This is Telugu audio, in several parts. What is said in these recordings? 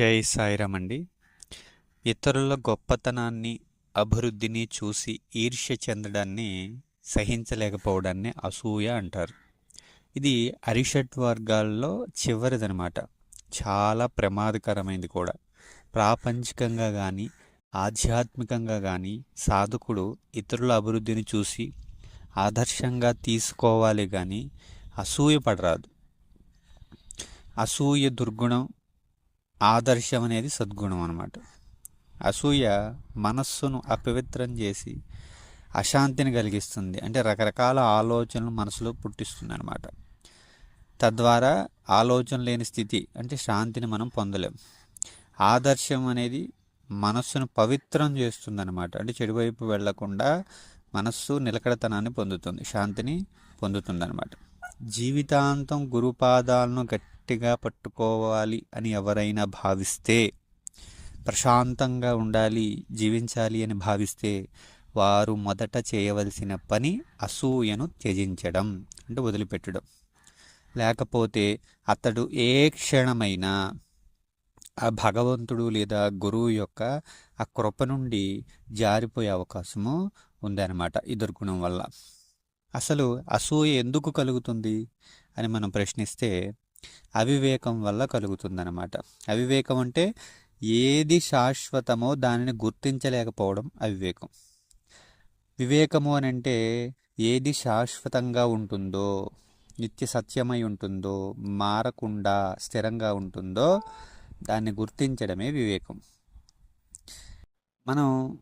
జై సాయిరామ్ అండి ఇతరుల గొప్పతనాన్ని అభివృద్ధిని చూసి ఈర్ష్య చెందడాన్ని సహించలేకపోవడాన్ని అసూయ అంటారు. ఇది అరిషట్ వర్గాల్లో చివరిదనమాట. చాలా ప్రమాదకరమైనది కూడా. ప్రాపంచికంగా కానీ ఆధ్యాత్మికంగా కానీ సాధకుడు ఇతరుల అభివృద్ధిని చూసి ఆదర్శంగా తీసుకోవాలి కానీ అసూయ పడరాదు అసూయ దుర్గుణం ఆదర్శం అనేది సద్గుణం అనమాట అసూయ మనస్సును అపవిత్రం చేసి అశాంతిని కలిగిస్తుంది. అంటే రకరకాల ఆలోచనలు మనసులో పుట్టిస్తుంది అనమాట తద్వారా ఆలోచన లేని స్థితి అంటే శాంతిని మనం పొందలేం. ఆదర్శం అనేది మనస్సును పవిత్రం చేస్తుంది అనమాట అంటే చెడువైపు వెళ్ళకుండా మనస్సు నిలకడతనాన్ని పొందుతుంది శాంతిని పొందుతుంది అనమాట జీవితాంతం గురుపాదాలను గట్టిగా పట్టుకోవాలి అని ఎవరైనా భావిస్తే ప్రశాంతంగా ఉండాలి జీవించాలి అని భావిస్తే వారు మొదట చేయవలసిన పని అసూయను త్యజించడం అంటే వదిలిపెట్టడం. లేకపోతే అతడు ఏ క్షణమైనా ఆ భగవంతుడు లేదా గురువు యొక్క ఆ కృప నుండి జారిపోయే అవకాశము ఉందన్నమాట ఈ దుర్గుణం వల్ల. అసలు అసూయ ఎందుకు కలుగుతుంది అని మనం ప్రశ్నిస్తే అవివేకం వల్ల కలుగుతుందన్నమాట. అవివేకం అంటే ఏది శాశ్వతమో దానిని గుర్తించలేకపోవడం అవివేకం. వివేకము అని అంటే ఏది శాశ్వతంగా ఉంటుందో నిత్య సత్యమై ఉంటుందో మారకుండా స్థిరంగా ఉంటుందో దాన్ని గుర్తించడమే వివేకం. మనం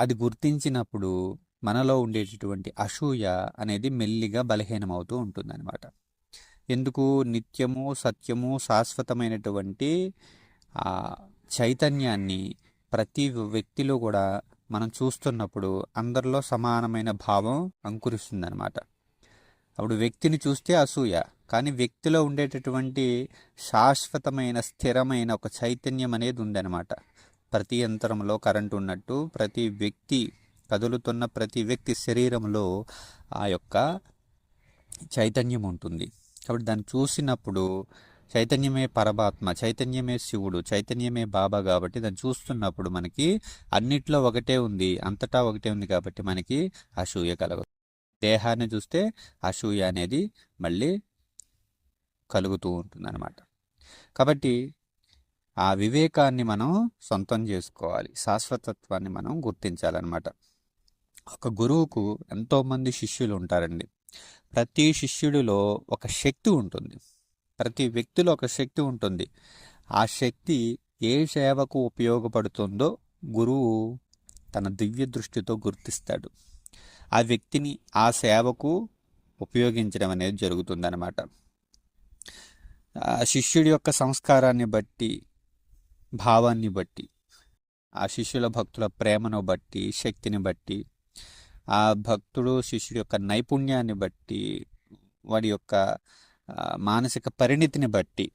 అది గుర్తించినప్పుడు మనలో ఉండేటటువంటి అసూయ అనేది మెల్లిగా బలహీనమవుతూ ఉంటుందన్నమాట. ఎందుకు నిత్యము సత్యము శాశ్వతమైనటువంటి ఆ చైతన్యాన్ని ప్రతి వ్యక్తిలో కూడా మనం చూస్తున్నప్పుడు అందరిలో సమానమైన భావం అంకురిస్తుందన్నమాట. అప్పుడు వ్యక్తిని చూస్తే అసూయ కానీ వ్యక్తిలో ఉండేటటువంటి శాశ్వతమైన స్థిరమైన ఒక చైతన్యం అనేది ఉందన్నమాట. ప్రతి యంత్రంలో కరెంటు ఉన్నట్టు ప్రతి వ్యక్తి కదులుతున్న ప్రతి వ్యక్తి శరీరంలో ఆ యొక్క చైతన్యం ఉంటుంది. కాబట్టి దాన్ని చూసినప్పుడు చైతన్యమే పరమాత్మ చైతన్యమే శివుడు చైతన్యమే బాబా కాబట్టి దాన్ని చూస్తున్నప్పుడు మనకి అన్నిట్లో ఒకటే ఉంది అంతటా ఒకటే ఉంది కాబట్టి మనకి అసూయ కలగదు. దేహాన్ని చూస్తే అసూయ అనేది మళ్ళీ కలుగుతూ ఉంటుంది అనమాట కాబట్టి ఆ వివేకాన్ని మనం సొంతం చేసుకోవాలి శాశ్వతత్వాన్ని మనం గుర్తించాలన్నమాట. ఒక గురువుకు ఎంతోమంది శిష్యులు ఉంటారండి. ప్రతి శిష్యుడిలో ఒక శక్తి ఉంటుంది. ప్రతి వ్యక్తిలో ఒక శక్తి ఉంటుంది. ఆ శక్తి ఏ సేవకు ఉపయోగపడుతుందో గురువు తన దివ్య దృష్టితో గుర్తిస్తాడు. ఆ వ్యక్తిని ఆ సేవకు ఉపయోగించడం అనేది జరుగుతుందన్నమాట. ఆ శిష్యుడి యొక్క సంస్కారాన్ని బట్టి భావాన్ని బట్టి ఆ శిష్యుల భక్తుల ప్రేమను బట్టి శక్తిని బట్టి ఆ భక్తుడు శిష్యుడి యొక్క నైపుణ్యాన్ని బట్టి వాడి యొక్క మానసిక పరిణితిని బట్టి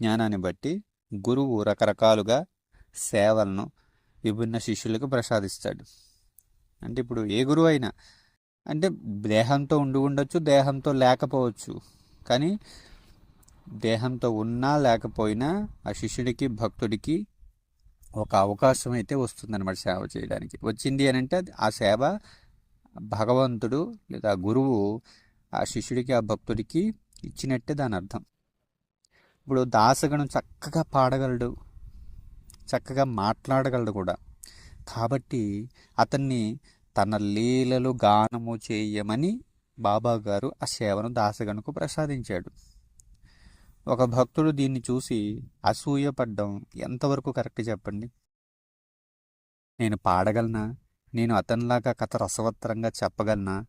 జ్ఞానాన్ని బట్టి గురువు రకరకాలుగా సేవలను విభిన్న శిష్యులకు ప్రసాదిస్తాడు. అంటే ఇప్పుడు ఏ గురువు అయినా అంటే దేహంతో ఉండి ఉండొచ్చు దేహంతో లేకపోవచ్చు. కానీ దేహంతో ఉన్నా లేకపోయినా ఆ శిష్యుడికి భక్తుడికి ఒక అవకాశం అయితే వస్తుందన్నమాట సేవ చేయడానికి. వచ్చింది అని అంటే ఆ సేవ భగవంతుడు లేదా గురువు ఆ శిష్యుడికి ఆ భక్తుడికి ఇచ్చినట్టే దాని అర్థం. ఇప్పుడు దాసగణం చక్కగా పాడగలడు చక్కగా మాట్లాడగలడు కూడా. కాబట్టి అతన్ని తన లీలలు గానము చేయమని బాబా గారు ఆ సేవను దాసగణకు ప్రసాదించాడు. ఒక భక్తుడు దీన్ని చూసి అసూయపడ్డం ఎంతవరకు కరెక్ట్ చెప్పండి? నేను పాడగలనా? నేను అతనిలాగా కథ రసవత్తరంగా చెప్పగలనా?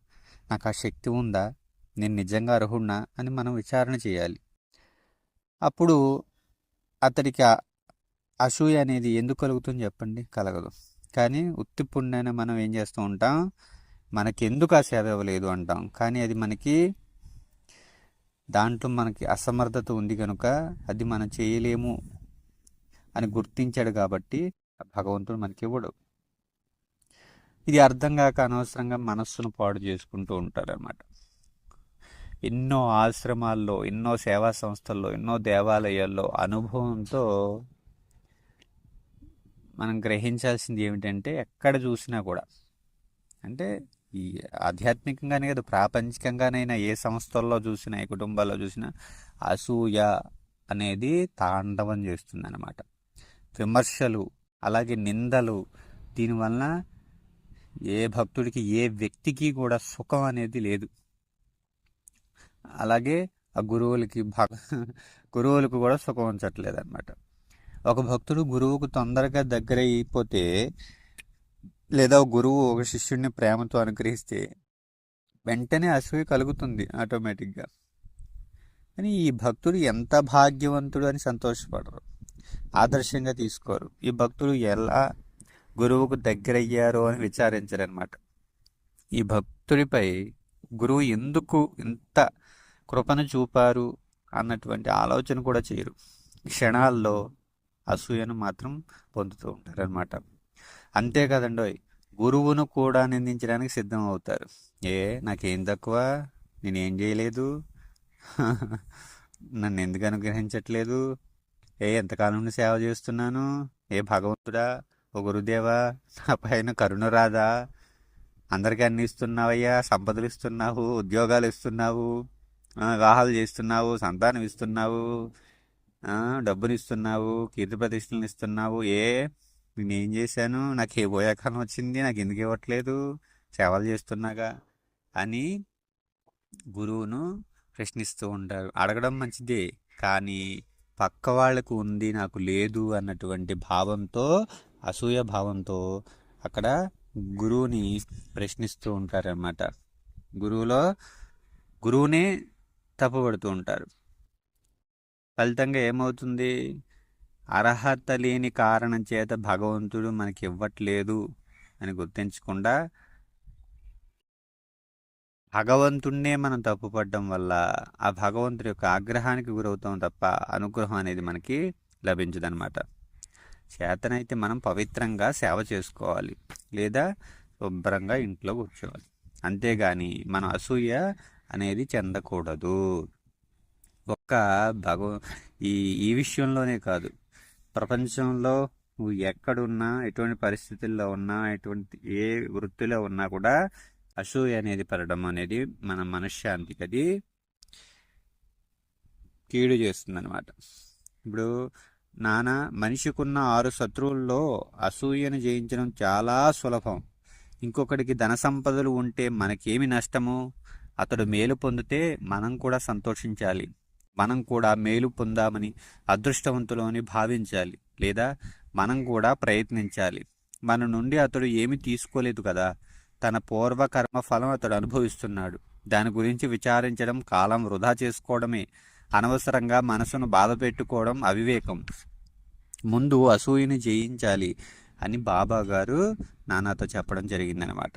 నాకు ఆ శక్తి ఉందా? నేను నిజంగా అర్హుడినా అని మనం విచారణ చేయాలి. అప్పుడు అతడికి అసూయ అనేది ఎందుకు కలుగుతుంది చెప్పండి. కలగదు. కానీ ఉత్తి పుణ్యాన్ని మనం ఏం చేస్తూ ఉంటాం? మనకి ఎందుకు ఆ సేవ ఇవ్వలేదు అంటాం. కానీ అది మనకి దాంట్లో మనకి అసమర్థత ఉంది కనుక అది మనం చేయలేము అని గుర్తించాడు కాబట్టి భగవంతుడు మనకి ఇవ్వడు. ఇది అర్థం కాక అనవసరంగా మనస్సును పాడు చేసుకుంటూ ఉంటారన్నమాట. ఎన్నో ఆశ్రమాల్లో ఎన్నో సేవా సంస్థల్లో ఎన్నో దేవాలయాల్లో అనుభవంతో మనం గ్రహించాల్సింది ఏమిటంటే ఎక్కడ చూసినా కూడా. అంటే ఈ ఆధ్యాత్మికంగానే కాదు ప్రాపంచికంగానైనా ఏ సంస్థల్లో చూసినా ఏ కుటుంబాల్లో చూసినా అసూయ అనేది తాండవం చేస్తుందనమాట విమర్శలు అలాగే నిందలు దీనివలన ఏ భక్తుడికి ఏ వ్యక్తికి కూడా సుఖం అనేది లేదు. అలాగే ఆ గురువులకి భగ గురువులకు కూడా సుఖం ఉంచట్లేదు అనమాట ఒక భక్తుడు గురువుకు తొందరగా దగ్గర అయిపోతే లేదా గురువు ఒక శిష్యుడిని ప్రేమతో అనుగ్రహిస్తే వెంటనే అసూయ కలుగుతుంది ఆటోమేటిక్గా. కానీ ఈ భక్తుడు ఎంత భాగ్యవంతుడు అని సంతోషపడరు. ఆదర్శంగా తీసుకోరు. ఈ భక్తులు ఎలా గురువుకు దగ్గరయ్యారో అని విచారించరనమాట ఈ భక్తుడిపై గురువు ఎందుకు ఇంత కృపను చూపారు అన్నటువంటి ఆలోచన కూడా చేయరు. క్షణాల్లో అసూయను మాత్రం పొందుతూ ఉంటారనమాట అంతే కదండోయ్. గురువును కూడా నిందించడానికి సిద్ధం అవుతారు ఏ నాకేం తక్కువ? నేనేం చేయలేదు? నన్ను ఎందుకు అనుగ్రహించట్లేదు? ఏ ఎంతకాలం నుండి సేవ చేస్తున్నాను? ఏ భగవంతుడా? ఓ గురుదేవా? నా పైన కరుణ రాదా? అందరికీ అన్ని ఇస్తున్నావయ్యా? సంపదలు ఇస్తున్నావు? ఉద్యోగాలు ఇస్తున్నావు? వివాహాలు చేస్తున్నావు? సంతానం ఇస్తున్నావు? డబ్బులు ఇస్తున్నావు? కీర్తి ప్రతిష్టలను ఇస్తున్నావు? ఏ నేనేం చేశాను? నాకు ఏ పోయాకనం వచ్చింది? నాకు ఎందుకు ఇవ్వట్లేదు? సేవలు చేస్తున్నాగా? అని గురువును ప్రశ్నిస్తూ ఉంటారు. అడగడం మంచిదే కానీ పక్క వాళ్ళకు ఉంది నాకు లేదు అన్నటువంటి భావంతో అసూయ భావంతో అక్కడ గురువుని ప్రశ్నిస్తూ ఉంటారన్నమాట. గురువులో గురువునే తప్పుపడుతూ ఉంటారు. ఫలితంగా ఏమవుతుంది? అర్హత లేని కారణం చేత భగవంతుడు మనకి ఇవ్వట్లేదు అని గుర్తించకుండా భగవంతుణ్ణే మనం తప్పుపడడం వల్ల ఆ భగవంతుడి యొక్క ఆగ్రహానికి గురవుతాం తప్ప అనుగ్రహం అనేది మనకి లభించదనమాట చేతనైతే మనం పవిత్రంగా సేవ చేసుకోవాలి. లేదా శుభ్రంగా ఇంట్లో కూర్చోవాలి. అంతేగాని మనం అసూయ అనేది చెందకూడదు. ఒక్క భగవ ఈ ఈ విషయంలోనే కాదు. ప్రపంచంలో నువ్వు ఎక్కడున్నా ఎటువంటి పరిస్థితుల్లో ఉన్నా ఎటువంటి ఏ వృత్తిలో ఉన్నా కూడా అసూయ అనేది పడడం అనేది మన మనశ్శాంతికి అది కీడు చేస్తుందన్నమాట. ఇప్పుడు నాన్న మనిషికున్న ఆరు శత్రువుల్లో అసూయను జయించడం చాలా సులభం. ఇంకొకడికి ధన సంపదలు ఉంటే మనకేమి నష్టము? అతడు మేలు పొందితే మనం కూడా సంతోషించాలి. మనం కూడా మేలు పొందామని అదృష్టవంతులని భావించాలి. లేదా మనం కూడా ప్రయత్నించాలి. మన నుండి అతడు ఏమి తీసుకోలేదు కదా తన పూర్వ కర్మ ఫలం అతడు అనుభవిస్తున్నాడు. దాని గురించి విచారించడం కాలం వృధా చేసుకోవడమే. అనవసరంగా మనసును బాధ పెట్టుకోవడం అవివేకం. ముందు అసూయని జయించాలి అని బాబా గారు నాన్నతో చెప్పడం జరిగిందనమాట